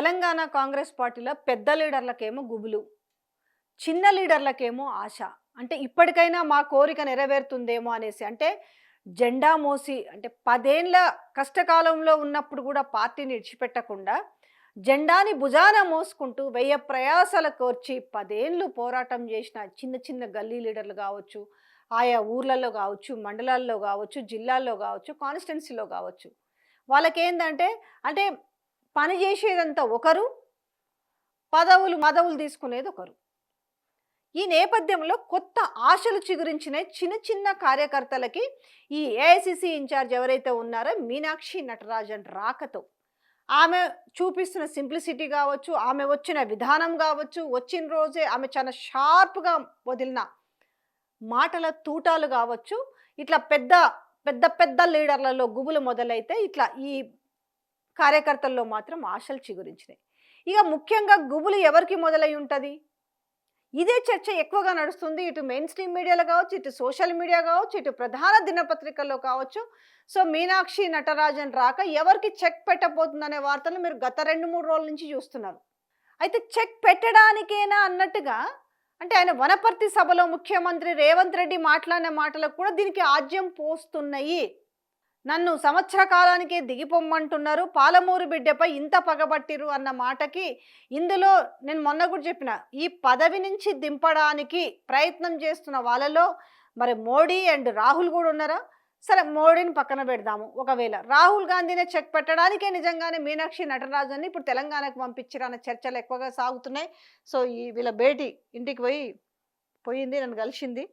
తెలంగాణ కాంగ్రెస్ పార్టీలో పెద్ద లీడర్లకేమో గుబులు చిన్న లీడర్లకేమో ఆశ. అంటే ఇప్పటికైనా మా కోరిక నెరవేరుతుందేమో అనేసి అంటే జెండా మోసి అంటే పదేండ్ల కష్టకాలంలో ఉన్నప్పుడు కూడా పార్టీని విడిచిపెట్టకుండా జెండాని భుజాన మోసుకుంటూ వెయ్యి ప్రయాసాల కోర్చి పదేళ్ళు పోరాటం చేసిన చిన్న చిన్న గల్లీ లీడర్లు కావచ్చు ఆయా ఊర్లలో కావచ్చు మండలాల్లో కావచ్చు జిల్లాల్లో కావచ్చు కాన్స్టిట్యున్సీలో కావచ్చు. వాళ్ళకేందంటే అంటే పని చేసేదంతా ఒకరు పదవులు మదవులు తీసుకునేది ఒకరు. ఈ నేపథ్యంలో కొత్త ఆశలు చిగురించిన చిన్న చిన్న కార్యకర్తలకి ఈ ఏఐసిసి ఇన్ఛార్జ్ ఎవరైతే ఉన్నారో మీనాక్షి నటరాజన్ రాకతో. ఆమె చూపిస్తున్న సింప్లిసిటీ కావచ్చు ఆమె వచ్చిన విధానం కావచ్చు వచ్చిన రోజే ఆమె చాలా షార్ప్గా వదిలిన మాటల తూటాలు కావచ్చు ఇట్లా పెద్ద పెద్ద పెద్ద లీడర్లలో గుబులు మొదలైతే ఇట్లా ఈ కార్యకర్తల్లో మాత్రం ఆశలు చిగురించినాయి. ఇక ముఖ్యంగా గుబులు ఎవరికి మొదలై ఉంటుంది? ఇదే చర్చ ఎక్కువగా నడుస్తుంది. ఇటు మెయిన్ స్ట్రీమ్ మీడియాలో కావచ్చు ఇటు సోషల్ మీడియా కావచ్చు ఇటు ప్రధాన దినపత్రికల్లో కావచ్చు. సో మీనాక్షి నటరాజన్ రాక ఎవరికి చెక్ పెట్టబోతుందనే వార్తలు మీరు గత రెండు మూడు రోజుల నుంచి చూస్తున్నారు. అయితే చెక్ పెట్టడానికేనా అన్నట్టుగా అంటే ఆయన వనపర్తి సభలో ముఖ్యమంత్రి రేవంత్ రెడ్డి మాట్లాడిన మాటలకు కూడా దీనికి ఆజ్యం పోస్తున్నాయి. నన్ను సంవత్సర కాలానికే దిగిపోమ్మంటున్నారు పాలమూరు బిడ్డపై ఇంత పగబట్టిరు అన్న మాటకి ఇందులో నేను మొన్న కూడా చెప్పిన ఈ పదవి నుంచి దింపడానికి ప్రయత్నం చేస్తున్న వాళ్ళలో మరి మోడీ అండ్ రాహుల్ కూడా ఉన్నారా? సరే మోడీని పక్కన పెడదాము. ఒకవేళ రాహుల్ గాంధీనే చెక్ పెట్టడానికే నిజంగానే మీనాక్షి నటరాజన్ని ఇప్పుడు తెలంగాణకు పంపించారు అన్న చర్చలు ఎక్కువగా సాగుతున్నాయి. సో ఈ వీళ్ళ భేటీ ఇంటికి పోయి పోయింది నన్ను కలిసింది.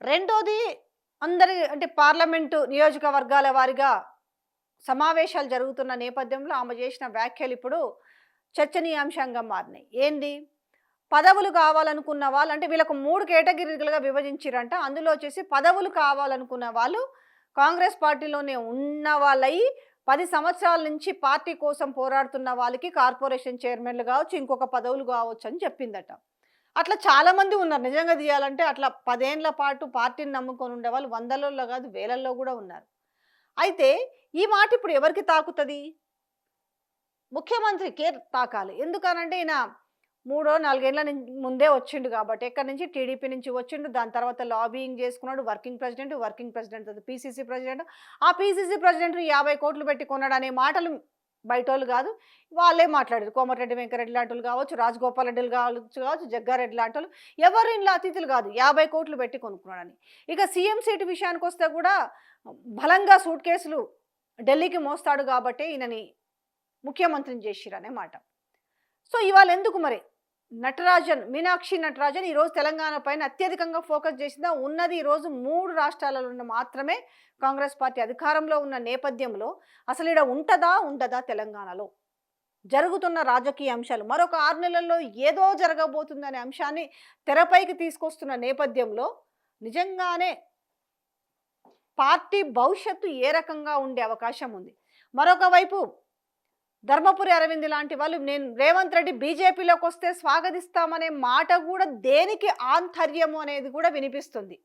రెండోది అందరి అంటే పార్లమెంటు నియోజకవర్గాల వారిగా సమావేశాలు జరుగుతున్న నేపథ్యంలో ఆమె చేసిన వ్యాఖ్యలు ఇప్పుడు చర్చనీయాంశంగా మారినాయి. ఏంది? పదవులు కావాలనుకున్న వాళ్ళు అంటే వీళ్ళకు మూడు కేటగిరీలుగా విభజించారంట. అందులో వచ్చేసి పదవులు కావాలనుకున్న వాళ్ళు కాంగ్రెస్ పార్టీలోనే ఉన్న వాళ్ళయి పది సంవత్సరాల నుంచి పార్టీ కోసం పోరాడుతున్న వాళ్ళకి కార్పొరేషన్ చైర్మన్లు కావచ్చు ఇంకొక పదవులు కావచ్చు అని చెప్పిందట. అట్లా చాలా మంది ఉన్నారు. నిజంగా తీయాలంటే అట్లా పదేళ్ళ పాటు పార్టీని నమ్ముకొని ఉండేవాళ్ళు వందలలో కాదు వేలల్లో కూడా ఉన్నారు. అయితే ఈ మాట ఇప్పుడు ఎవరికి తాకుతుంది? ముఖ్యమంత్రికే తాకాలి. ఎందుకనంటే ఈయన మూడో నాలుగేళ్ళ నుంచి ముందే వచ్చిండు కాబట్టి ఎక్కడి నుంచి? టీడీపీ నుంచి వచ్చిండు. దాని తర్వాత లాబింగ్ చేసుకున్నాడు. Working president working president PCC president. ఆ పీసీసీ ప్రెసిడెంట్ యాభై కోట్లు పెట్టి కొన్నాడు అనే మాటలు బయట వాళ్ళు కాదు వాళ్ళే మాట్లాడారు. కోమటిరెడ్డి వెంకరెడ్డి లాంటి వాళ్ళు కావచ్చు రాజగోపాల్ రెడ్డిలు కావచ్చు కావచ్చు జగ్గారెడ్డి లాంటి వాళ్ళు ఎవరు ఇంట్లో అతిథులు కాదు. యాభై కోట్లు పెట్టి కొనుక్కున్నాడని ఇక సీఎం సీటు విషయానికి వస్తే కూడా బలంగా సూట్ కేసులు ఢిల్లీకి మోస్తాడు కాబట్టి ఈయనని ముఖ్యమంత్రిని చేసిరనే మాట. సో ఇవాళ ఎందుకు మరి? నటరాజన్ మీనాక్షి నటరాజన్ ఈరోజు తెలంగాణ పైన అత్యధికంగా ఫోకస్ చేసిందా? ఉన్నది ఈరోజు మూడు రాష్ట్రాలలో మాత్రమే కాంగ్రెస్ పార్టీ అధికారంలో ఉన్న నేపథ్యంలో అసలు ఇక్కడ ఉంటుందా? ఉండదా తెలంగాణలో? జరుగుతున్న రాజకీయ అంశాలు మరొక ఆరు నెలల్లో ఏదో జరగబోతుందనే అంశాన్ని తెరపైకి తీసుకొస్తున్న నేపథ్యంలో నిజంగానే పార్టీ భవిష్యత్తు ఏ రకంగా ఉండే అవకాశం ఉంది. మరొక వైపు ధర్మపురి అరవింద్ లాంటి వాళ్ళు నేను రేవంత్ రెడ్డి బీజేపీలోకి వస్తే స్వాగతిస్తామనే మాట కూడా దేనికి ఆంతర్యము అనేది కూడా వినిపిస్తుంది.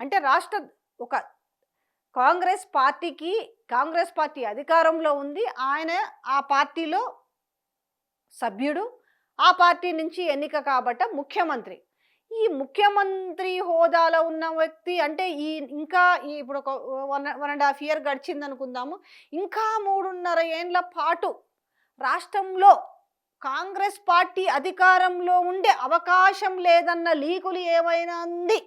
అంటే రాష్ట్ర ఒక కాంగ్రెస్ పార్టీకి కాంగ్రెస్ పార్టీ అధికారంలో ఉంది ఆయన ఆ పార్టీలో సభ్యుడు ఆ పార్టీ నుంచి ఎన్నిక కాబట్ట ముఖ్యమంత్రి. ఈ ముఖ్యమంత్రి హోదాలో ఉన్న వ్యక్తి అంటే ఈ ఇంకా ఈ ఇప్పుడు ఒక one one and half year గడిచింది అనుకుందాము ఇంకా మూడున్నర ఏండ్ల పాటు రాష్ట్రంలో కాంగ్రెస్ పార్టీ అధికారంలో ఉండే అవకాశం లేదన్న లీకులు ఏమైనా ఉంది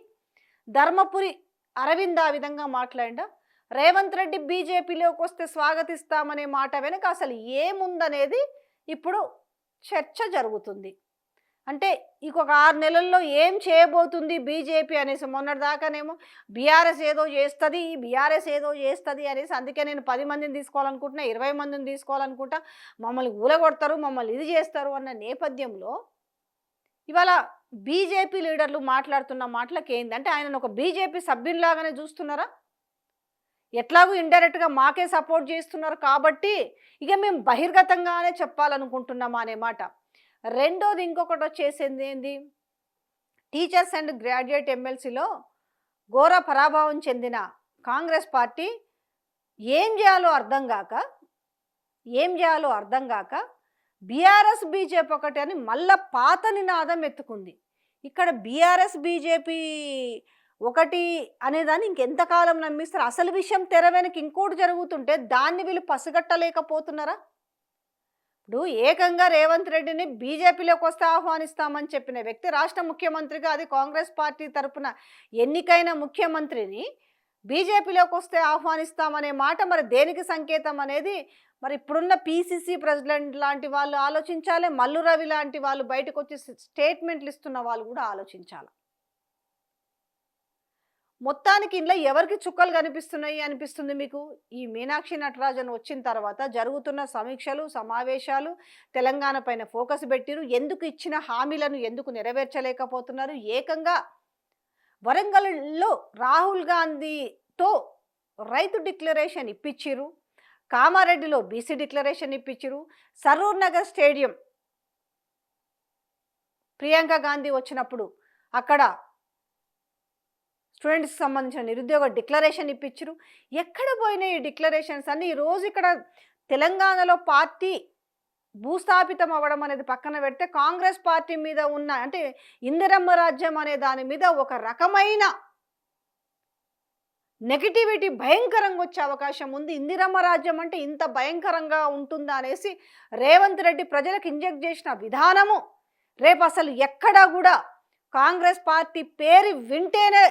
ధర్మపురి అరవింద్ ఆ విధంగా మాట్లాడా రేవంత్ రెడ్డి బీజేపీలోకి వస్తే స్వాగతిస్తామనే మాట వెనుక అసలు ఏముందనేది ఇప్పుడు చర్చ జరుగుతుంది. అంటే ఇంకొక ఆరు నెలల్లో ఏం చేయబోతుంది బీజేపీ అనేసి మొన్నటి దాకానేమో బీఆర్ఎస్ ఏదో చేస్తుంది బీఆర్ఎస్ ఏదో చేస్తుంది అనేసి అందుకే నేను పది మందిని తీసుకోవాలనుకుంటున్నా ఇరవై మందిని తీసుకోవాలనుకుంటా మమ్మల్ని ఊలగొడతారు మమ్మల్ని ఇది చేస్తారు అన్న నేపథ్యంలో ఇవాళ బీజేపీ లీడర్లు మాట్లాడుతున్న మాటలకు ఏంది? అంటే ఆయన ఒక బీజేపీ సభ్యునిలాగానే చూస్తున్నారా? ఎట్లాగూ ఇండైరెక్ట్గా మాకే సపోర్ట్ చేస్తున్నారు కాబట్టి ఇక మేము బహిర్గతంగానే చెప్పాలనుకుంటున్నామా అనే మాట. రెండోది ఇంకొకటి వచ్చేసింది ఏంది? టీచర్స్ అండ్ గ్రాడ్యుయేట్ ఎమ్మెల్సీలో ఘోర పరాభావం చెందిన కాంగ్రెస్ పార్టీ ఏం చేయాలో అర్థం కాక ఏం చేయాలో అర్థం కాక బీఆర్ఎస్ బీజేపీ ఒకటి అని మళ్ళా పాత నినాదం ఎత్తుకుంది. ఇక్కడ బీఆర్ఎస్ బీజేపీ ఒకటి అనేదాన్ని ఇంకెంతకాలం నమ్మిస్తారు? అసలు విషయం తెర వెనక ఇంకోటి జరుగుతుంటే దాన్ని వీళ్ళు పసిగట్టలేకపోతున్నారా? ఇప్పుడు ఏకంగా రేవంత్ రెడ్డిని బీజేపీలోకి వస్తే ఆహ్వానిస్తామని చెప్పిన వ్యక్తి రాష్ట్ర ముఖ్యమంత్రిగా అది కాంగ్రెస్ పార్టీ తరపున ఎన్నికైన ముఖ్యమంత్రిని బీజేపీలోకి వస్తే ఆహ్వానిస్తామనే మాట మరి దేనికి సంకేతం అనేది మరి ఇప్పుడున్న పీసీసీ ప్రెసిడెంట్ లాంటి వాళ్ళు ఆలోచించాలి మల్లు రవి లాంటి వాళ్ళు బయటకు వచ్చి స్టేట్మెంట్లు ఇస్తున్న వాళ్ళు కూడా ఆలోచించాలి. మొత్తానికి ఇంట్లో ఎవరికి చుక్కలు కనిపిస్తున్నాయి అనిపిస్తుంది మీకు? ఈ మీనాక్షి నటరాజన్ వచ్చిన తర్వాత జరుగుతున్న సమీక్షలు సమావేశాలు తెలంగాణ పైన ఫోకస్ పెట్టిరు. ఎందుకు ఇచ్చిన హామీలను ఎందుకు నెరవేర్చలేకపోతున్నారు? ఏకంగా వరంగల్లో రాహుల్ గాంధీతో రైతు డిక్లరేషన్ ఇప్పించిరు కామారెడ్డిలో బీసీ డిక్లరేషన్ ఇప్పించిరు సరూర్ నగర్ స్టేడియం ప్రియాంక గాంధీ వచ్చినప్పుడు అక్కడ స్టూడెంట్స్కి సంబంధించిన నిరుద్యోగ డిక్లరేషన్ ఇప్పించరు ఎక్కడ పోయినాయి ఈ డిక్లరేషన్స్ అన్ని? ఈరోజు ఇక్కడ తెలంగాణలో పార్టీ భూస్థాపితం అవ్వడం అనేది పక్కన పెడితే కాంగ్రెస్ పార్టీ మీద ఉన్న అంటే ఇందిరమ్మ రాజ్యం అనే దాని మీద ఒక రకమైన నెగిటివిటీ భయంకరంగా వచ్చే అవకాశం ఉంది. ఇందిరమ్మ రాజ్యం అంటే ఇంత భయంకరంగా ఉంటుందా అనేసి రేవంత్ రెడ్డి ప్రజలకు ఇంజెక్ట్ చేసిన విధానము. రేపు అసలు ఎక్కడా కూడా కాంగ్రెస్ పార్టీ పేరు వింటేనే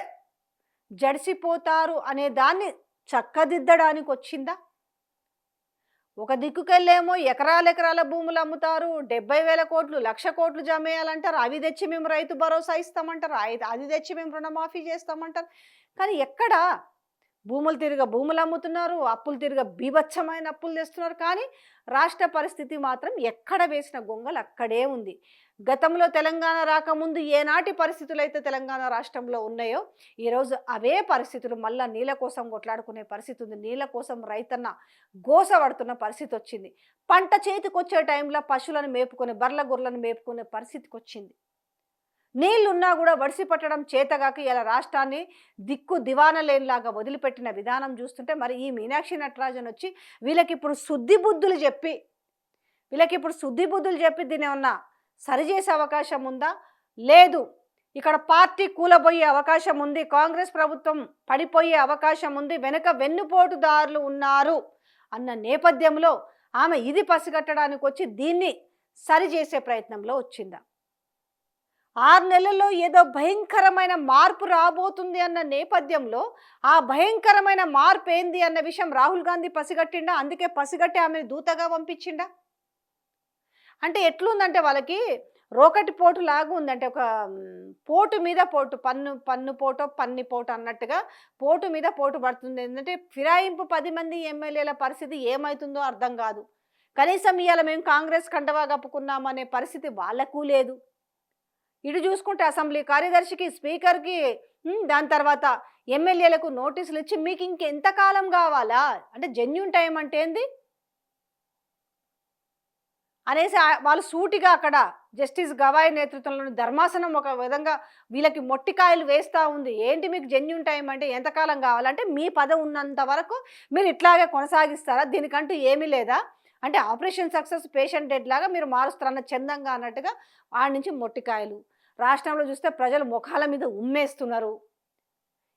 జడిసిపోతారు అనే దాన్ని చక్కదిద్దడానికి వచ్చిందా ఒక దిక్కుకెళ్ళేమో ఎకరాల ఎకరాల భూములు అమ్ముతారు డెబ్బై వేల కోట్లు లక్ష కోట్లు జమేయాలంటారు అవి తెచ్చి మేము రైతు భరోసా ఇస్తామంటారు అది తెచ్చి మేము రుణమాఫీ చేస్తామంటారు. కానీ ఎక్కడ? భూములు తిరిగ భూములు అమ్ముతున్నారు అప్పులు తిరిగ బీభత్సమైన అప్పులు తెస్తున్నారు. కానీ రాష్ట్ర పరిస్థితి మాత్రం ఎక్కడ వేసిన గొంగలు అక్కడే ఉంది. గతంలో తెలంగాణ రాకముందు ఏనాటి పరిస్థితులు అయితే తెలంగాణ రాష్ట్రంలో ఉన్నాయో ఈరోజు అవే పరిస్థితులు మళ్ళీ నీళ్ళ కోసం కొట్లాడుకునే పరిస్థితి ఉంది. నీళ్ళ కోసం రైతన్న గోసపడుతున్న పరిస్థితి వచ్చింది. పంట చేతికి వచ్చే టైంలో పశువులను మేపుకునే బర్ల గొర్రెలను మేపుకునే పరిస్థితికి వచ్చింది. నీళ్ళున్నా కూడా వడిసి పట్టడం చేతగాక ఇలా రాష్ట్రాన్ని దిక్కు దివాన లేనిలాగా వదిలిపెట్టిన విధానం చూస్తుంటే మరి ఈ మీనాక్షి నటరాజన్ వచ్చి వీళ్ళకి ఇప్పుడు శుద్ధి బుద్ధులు చెప్పి వీళ్ళకి ఇప్పుడు శుద్ధి బుద్ధులు చెప్పి దీని ఏమన్నా సరిచేసే అవకాశం ఉందా? లేదు. ఇక్కడ పార్టీ కూలబోయే అవకాశం ఉంది. కాంగ్రెస్ ప్రభుత్వం పడిపోయే అవకాశం ఉంది. వెనుక వెన్నుపోటుదారులు ఉన్నారు అన్న నేపథ్యంలో ఆమె ఇది పసిగట్టడానికి వచ్చి దీన్ని సరిచేసే ప్రయత్నంలో వచ్చిందా? ఆరు నెలల్లో ఏదో భయంకరమైన మార్పు రాబోతుంది అన్న నేపథ్యంలో ఆ భయంకరమైన మార్పు ఏంది అన్న విషయం రాహుల్ గాంధీ పసిగట్టిండా? అందుకే పసిగట్టి ఆమెను దూతగా పంపించిండా? అంటే ఎట్లుందంటే వాళ్ళకి రోకటి పోటు లాగా ఉందంటే ఒక పోటు మీద పోటు పన్ను పన్ను పోటో పన్ని పోటు అన్నట్టుగా పోటు మీద పోటు పడుతుంది. ఏంటంటే ఫిరాయింపు పది మంది ఎమ్మెల్యేల పరిస్థితి ఏమవుతుందో అర్థం కాదు. కనీసం ఇవాళ మేము కాంగ్రెస్ కండవా కప్పుకున్నామనే పరిస్థితి వాళ్ళకు లేదు. ఇటు చూసుకుంటే అసెంబ్లీ కార్యదర్శికి స్పీకర్కి దాని తర్వాత ఎమ్మెల్యేలకు నోటీసులు ఇచ్చి మీకు ఇంకెంతకాలం కావాలా? అంటే జెన్యున్ టైం అంటే ఏంది? అనేసి వాళ్ళు సూటిగా అక్కడ జస్టిస్ గవాయ్ నేతృత్వంలోని ధర్మాసనం ఒక విధంగా వీళ్ళకి మొట్టికాయలు వేస్తూ ఉంది. ఏంటి మీకు జెన్యున్ టైం అంటే ఎంతకాలం కావాలంటే మీ పదవి ఉన్నంత వరకు మీరు ఇట్లాగే కొనసాగిస్తారా? దీనికంటూ ఏమీ లేదా? అంటే ఆపరేషన్ సక్సెస్ పేషెంట్ డెడ్ లాగా మీరు మారుస్తారన్న చందంగా అన్నట్టుగా వాడి నుంచి మొట్టికాయలు. రాష్ట్రంలో చూస్తే ప్రజలు ముఖాల మీద ఉమ్మేస్తున్నారు.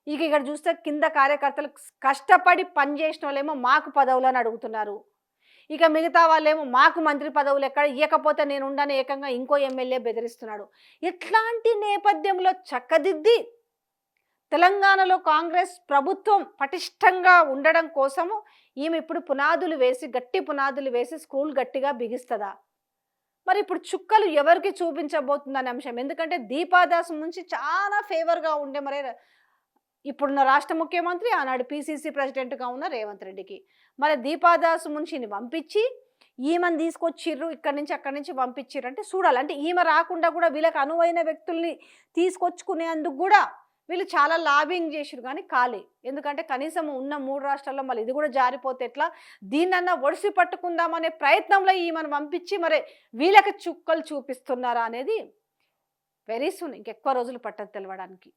ఇక ఇక్కడ చూస్తే కింద కార్యకర్తలు కష్టపడి పనిచేసిన వాళ్ళేమో మాకు పదవులు అని అడుగుతున్నారు. ఇక మిగతా వాళ్ళేమో మాకు మంత్రి పదవులు ఎక్కడ ఇవ్వకపోతే నేను ఉండని ఏకంగా ఇంకో ఎమ్మెల్యే బెదిరిస్తున్నాడు. ఇట్లాంటి నేపథ్యంలో చక్కదిద్ది తెలంగాణలో కాంగ్రెస్ ప్రభుత్వం పటిష్టంగా ఉండడం కోసము ఈమె ఇప్పుడు పునాదులు వేసి గట్టి పునాదులు వేసి స్కూల్ గట్టిగా బిగిస్తుందా? మరి ఇప్పుడు చుక్కలు ఎవరికి చూపించబోతుందనే అంశం. ఎందుకంటే దీపాదాస్ నుంచి చాలా ఫేవర్గా ఉండే మరి ఇప్పుడున్న రాష్ట్ర ముఖ్యమంత్రి ఆనాడు పీసీసీ ప్రెసిడెంట్గా ఉన్న రేవంత్ రెడ్డికి. మరి దీపాదాస్ మున్షిని పంపించి ఈమెను తీసుకొచ్చిర్రు ఇక్కడి నుంచి అక్కడి నుంచి పంపించిర్రు అంటే చూడాలి. అంటే ఈమె రాకుండా కూడా వీళ్ళకి అనువైన వ్యక్తుల్ని తీసుకొచ్చుకునేందుకు కూడా వీళ్ళు చాలా లాబింగ్ చేసిరు కానీ ఖాళీ ఎందుకంటే కనీసం ఉన్న మూడు రాష్ట్రాల్లో మళ్ళీ ఇది కూడా జారిపోతే ఎట్లా? దీన్నన్నా ఒడిసి పట్టుకుందామనే ప్రయత్నంలో ఈమెను పంపించి మరి వీళ్ళకి చుక్కలు చూపిస్తున్నారా అనేది వెరీ సూన్. ఇంకెక్కువ రోజులు పట్టదు తెలవడానికి.